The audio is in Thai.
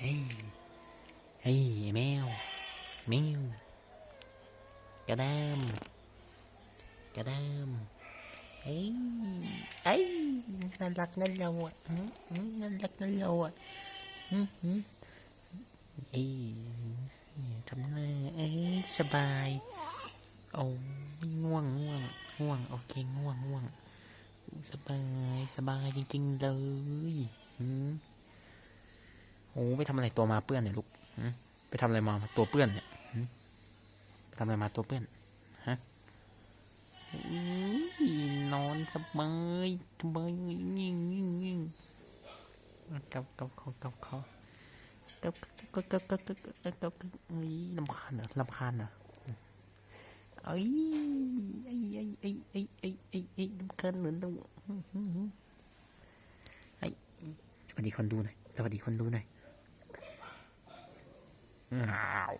เฮ้ยเฮ้ยแมวแมวกระดามกระดามเฮ้ยเอ้ยน่ารักนั่นเราอะอืมอืมน่ารักนั่นเราอะเอ้ยทำหน้าเอ้ยสบายโอ้ยง่วงง่วงง่วงโอเคง่วงง่วงสบายสบายจริงๆเลยอืม อ้ไปทำอะไรตัวมาเปื้อนเนี่ยลูกไปทำอะไรมาตัวเปื้อนเนี่ยไปทำอะไรมาตัวเปื้อนฮะนอนสบายสบายยิ่งยิ่งยิ่งกับกับเขากับเขากับกับกับกับกับกับเอ้ยลำคาญเหรอลำคาญเหรอเอ้ยไอ้ไอ้ไอ้ไอ้ไอ้ไอ้ไอ้ลำคาญเหมือนตัวไอ้สวัสดีคนดูหน่อยสวัสดีคนดูหน่อย อ้าว